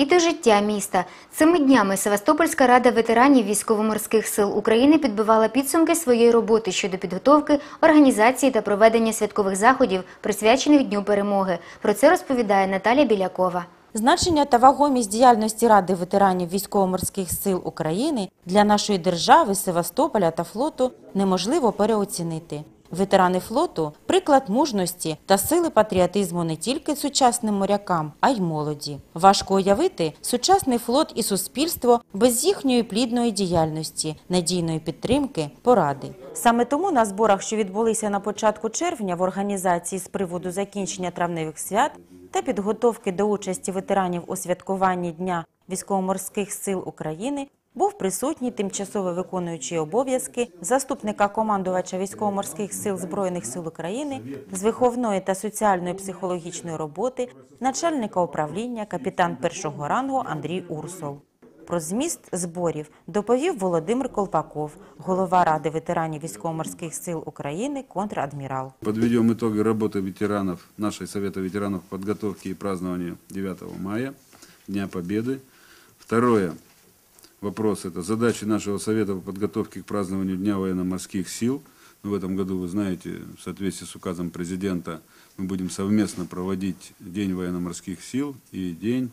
І до життя міста. Цими днями Севастопольська рада ветеранів військово-морських сил України підбивала підсумки своєї роботи щодо підготовки, організації та проведення святкових заходів, присвячених Дню перемоги. Про це розповідає Наталя Білякова. Значення та вагомість діяльності Ради ветеранів військово-морських сил України для нашої держави, Севастополя та флоту неможливо переоцінити. Ветерани флоту – приклад мужності та сили патріотизму не тільки сучасним морякам, а й молоді. Важко уявити сучасний флот і суспільство без їхньої плідної діяльності, надійної підтримки, поради. Саме тому на зборах, що відбулися на початку червня в організації з приводу закінчення травневих свят та підготовки до участі ветеранів у святкуванні Дня військово-морських сил України, був присутній тимчасово виконуючий обов'язки заступника командувача військово-морських сил Збройних сил України з виховної та соціальної психологічної роботи, начальника управління, капітан першого рангу Андрій Урсол. Про зміст зборів доповів Володимир Колпаков, голова Ради ветеранів військово-морських сил України, контрадмірал. Подведем итоги работы ветеранов, нашей Совета ветеранов подготовки и празднования 9 мая, Дня Победы. Второе. Вопрос – это задачи нашего Совета по подготовке к празднованию Дня военно-морских сил. Ну, в этом году, вы знаете, в соответствии с указом президента, мы будем совместно проводить День военно-морских сил и День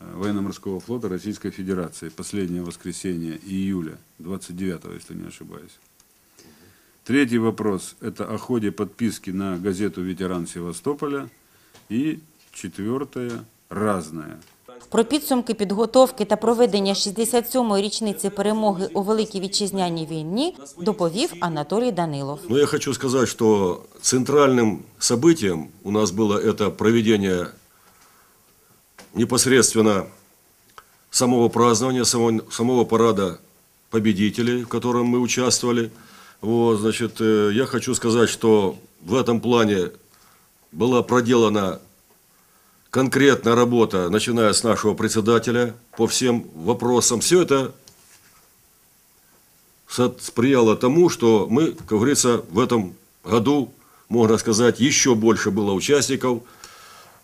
э, военно-морского флота Российской Федерации. Последнее воскресенье июля, 29 если не ошибаюсь. Третий вопрос – это о ходе подписки на газету «Ветеран Севастополя». И четвертое – разное. Про підсумки підготовки та проведення 67-ї річниці перемоги у Великій Вітчизняній війні доповів Анатолій Данилов. Но я хочу сказать, что центральным событием у нас было это проведение непосредственно самого празднования, самого, самого парада победителей, в котором мы участвовали. Вот, значит, э, я хочу сказать, что в этом плане была проделана конкретная работа, начиная с нашего председателя по всем вопросам. Все это сприяло тому, что мы, как говорится, в этом году, можно сказать, еще больше было участников,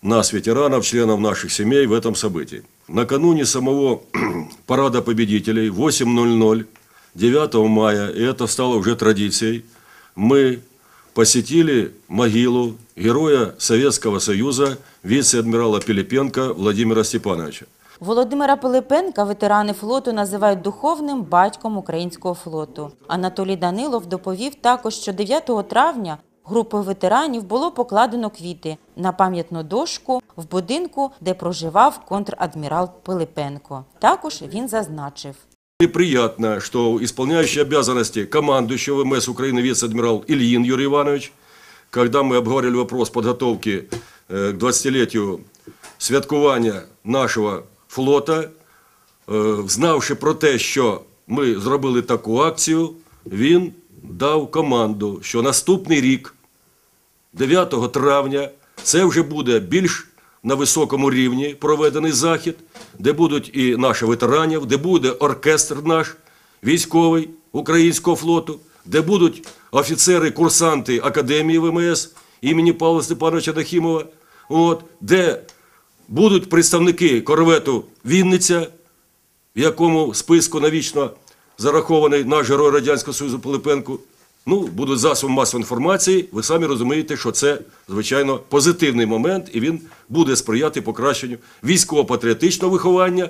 нас, ветеранов, членов наших семей в этом событии. Накануне самого парада победителей 8.00 9 мая, и это стало уже традицией, мы посетили могилу героя Советского Союза, вице-адмирала Пилипенко Владимира Степановича. Володимира Пилипенка ветерани флоту називають духовним батьком українського флоту. Анатолій Данилов доповів також, що 9 травня групою ветеранів було покладено квіти на пам'ятну дошку в будинку, де проживав контрадмірал Пилипенко. Також він зазначив И приятно, что исполняющий обязанности командующего ВМС Украины вице-адмирал Ильин Юрий Иванович, когда мы обговорили вопрос подготовки э, к 20-летию святкування нашого флота, е, знавши про те, що ми зробили таку акцію, він дав команду, що наступний рік, 9 травня, це вже буде більш на високому рівні проведений захід, де будуть і наші ветеранів, де буде оркестр наш військовий українського флоту, де будуть офіцери, курсанти Академії ВМС імені Павла Степановича Нахімова, от, де будуть представники корвету Вінниця, в якому списку навічно зарахований наш герой Радянського Союзу Пилипенко. Ну, будуть засобом масової інформації. Ви самі розумієте, що це, звичайно, позитивний момент, і він буде сприяти покращенню військово-патріотичного виховання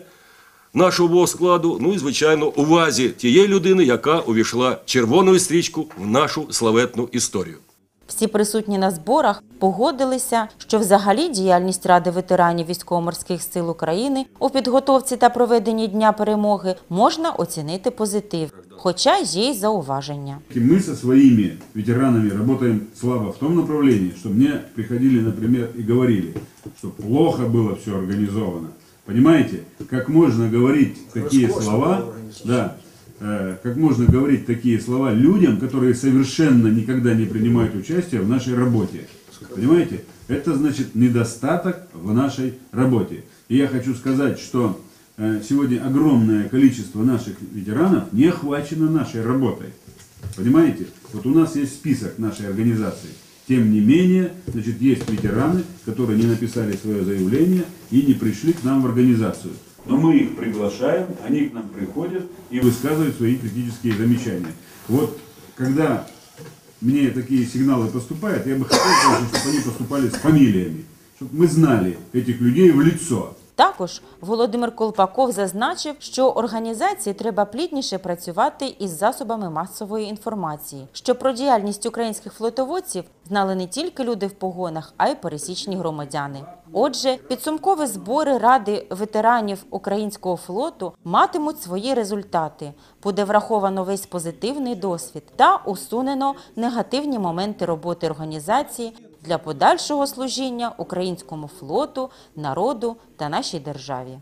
нашого складу. Ну і, звичайно, увазі тієї людини, яка увійшла червоною стрічку в нашу славетну історію. Всі присутні на зборах погодилися, що взагалі діяльність Ради ветеранів військово-морських сил України у підготовці та проведенні Дня перемоги можна оцінити позитив, хоча є й зауваження. И мы со своими ветеранами работаем слабо в том направлении, что мне приходили, например, и говорили, что плохо было все организовано. Понимаете, как можно говорить такие слова, да, э, как можно говорить такие слова людям, которые совершенно никогда не принимают участие в нашей работе. Понимаете, это значит недостаток в нашей работе. И я хочу сказать, что э, сегодня огромное количество наших ветеранов не охвачено нашей работой. Понимаете? Вот у нас есть список нашей организации. Тем не менее, значит, есть ветераны, которые не написали свое заявление и не пришли к нам в организацию. Но мы их приглашаем, они к нам приходят и высказывают свои критические замечания. Вот когда мне такие сигналы поступают, я бы хотел, чтобы они поступали с фамилиями, чтобы мы знали этих людей в лицо. Також Володимир Колпаков зазначив, що організації треба плідніше працювати із засобами масової інформації, щоб про діяльність українських флотоводців знали не тільки люди в погонах, а й пересічні громадяни. Отже, підсумкові збори Ради ветеранів українського флоту матимуть свої результати. Буде враховано весь позитивний досвід та усунено негативні моменти роботи організації для подальшого служіння українському флоту, народу та нашій державі.